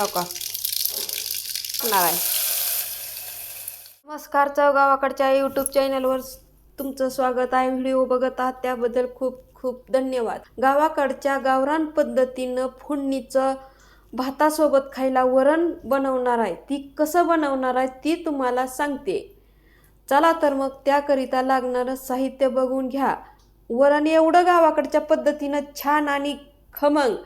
हो का? होणार आहे. नमस्कार चौगावाकडच्या यूट्यूब चॅनलवर तुमचं स्वागत आहे. व्हिडिओ बघत आहात त्याबद्दल खूप खूप धन्यवाद. गावाकडच्या गावरान पद्धतीनं फोडणीचं भातासोबत खायला वरण बनवणार आहे. ती कसं बनवणार आहे ती तुम्हाला सांगते. चला तर मग त्याकरिता लागणारं साहित्य बघून घ्या. वरण एवढं गावाकडच्या पद्धतीनं छान आणि खमंग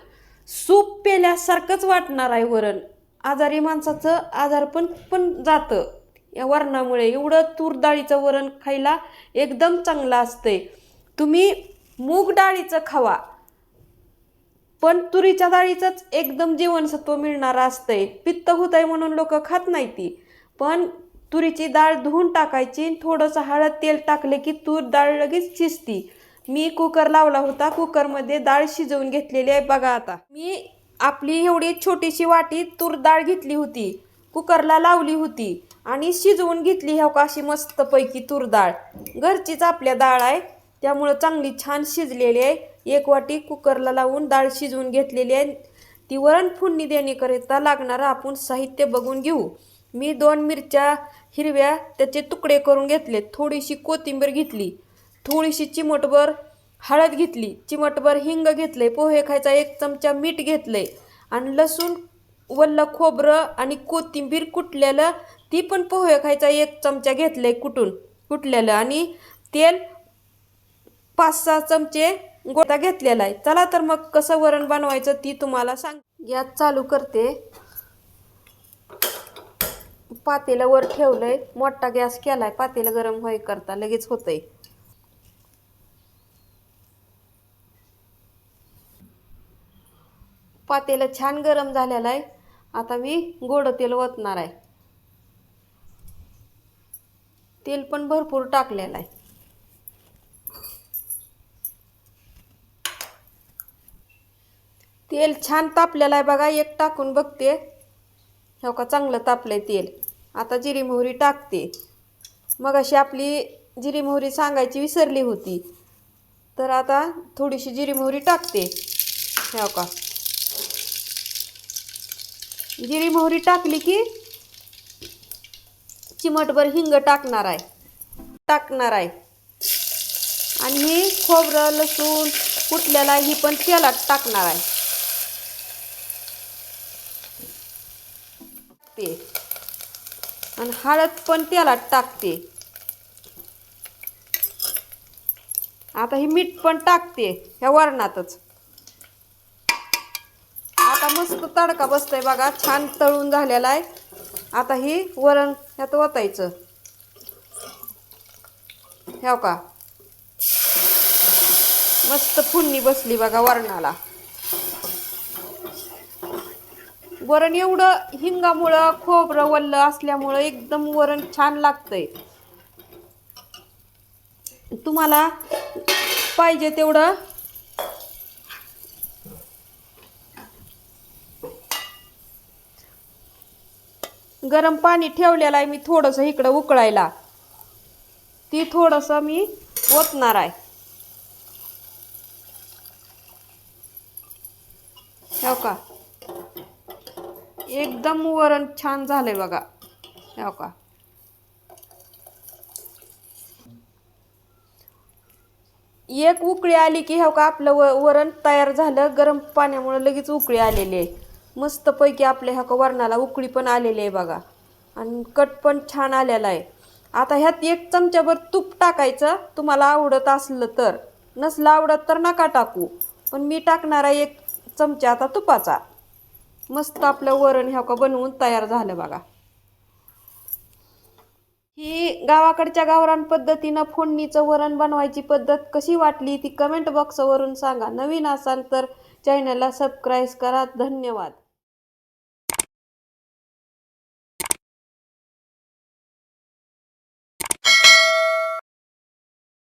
सूप पेल्यासारखंच वाटणार आहे वरण. आजारी माणसाचं आजारपण पण जातं. या वरणामुळे एवढं तूर डाळीचं वरण खायला एकदम चांगलं असतंय. तुम्ही मूग डाळीचं खावा. पण तुरीच्या डाळीचंच एकदम जीवनसत्व मिळणारं असतंय. पित्त होत आहे म्हणून लोक खात नाही ती. पण तुरीची डाळ धुवून टाकायची थोडंसं हळद तेल टाकले की तूर डाळ लगेच शिजती. मी कुकर लावला होता. कुकरमध्ये डाळ शिजवून घेतलेली आहे बघा आता. मी आपली एवढी छोटीशी वाटी तूर डाळ घेतली होती. कुकरला लावली होती आणि शिजवून घेतली ह्या का अशी मस्तपैकी तूर डाळ. घरचीच आपल्या डाळ आहे. त्यामुळं चांगली छान शिजलेली आहे. एक वाटी कुकरला लावून डाळ शिजवून घेतलेली आहे. ती वरण फुडणी देण्याकरिता लागणारं आपण साहित्य बघून घेऊ. मी दोन मिरच्या हिरव्या त्याचे तुकडे करून घेतले थोडीशी कोथिंबीर घेतली. थोडीशी चिमटभर हळद घेतली चिमटभर हिंग घेतले पोहे खायचा एक चमचा मीठ घेतले आणि लसूण वल्ल खोबरं आणि कोथिंबीर कुटलेलं ती पण पोहे खायचा एक चमचा घेतले कुटून कुटलेलं आणि तेल पाच सहा चमचे गोटा घेतलेला आहे. चला तर मग कसं वरण बनवायचं ती तुम्हाला सांग. गॅस चालू करते. पातेलं वर ठेवलंय. मोठा गॅस केलाय. पातेलं गरम होय करता लगेच होतंय. पातेलं छान गरम झालेलं आहे. आता मी गोड तेल ओतणार आहे. तेल पण भरपूर टाकलेलं आहे. तेल छान तापलेलं आहे बघा एक टाकून बघते. हो का चांगलं तापलंय तेल. आता जिरी मोहरी टाकते. मग अशी आपली जिरी मोहरी सांगायची विसरली होती. तर आता थोडीशी जिरी मोहरी टाकते. हो का. जिरी मोहरी टाकली की चिमटभर हिंग टाकणार आहे. टाकणार आहे. आणि ही खोबरं लसूण कुठल्याला ही पण तेलात टाकणार आहे. टाकते. आणि हळद पण तेलात टाकते. आता ही मीठ पण टाकते ह्या वरणातच. मस्त तडका बसतोय बघा. छान तळून झालेला आहे. आता ही वरण ह्यात ओतायचं. ह्याव का? मस्त फुन्नी बसली बघा वरणाला. वरण एवढं हिंगामुळं खोबरं वल्ल असल्यामुळं एकदम वरण छान लागतंय. तुम्हाला पाहिजे तेवढं गरम पाणी ठेवलेलं आहे मी थोडंसं इकडं उकळायला. ती थोडंसं मी ओतणार आहे. हो का? एकदम वरण छान झालंय बघा. हो का? एक उकळी आली की हो का आपलं व वरण तयार झालं गरम पाण्यामुळे लगेच उकळी आलेली आहे. मस्तपैकी आपल्या ह्या का वरणाला उकळी पण आलेली आहे बघा. आणि कट पण छान आलेला आहे. आता ह्यात एक चमच्याभर तूप टाकायचं. तुम्हाला आवडत असलं तर. नसलं आवडत तर नका टाकू. पण मी टाकणार आहे एक चमचा आता तुपाचा. मस्त आपलं वरण ह्या का बनवून तयार झालं बघा. ही गावाकडच्या गावरान पद्धतीनं फोडणीचं वरण बनवायची पद्धत कशी वाटली ती कमेंट बॉक्सवरून सांगा. नवीन असाल तर चॅनलला सबस्क्राईब करा. धन्यवाद.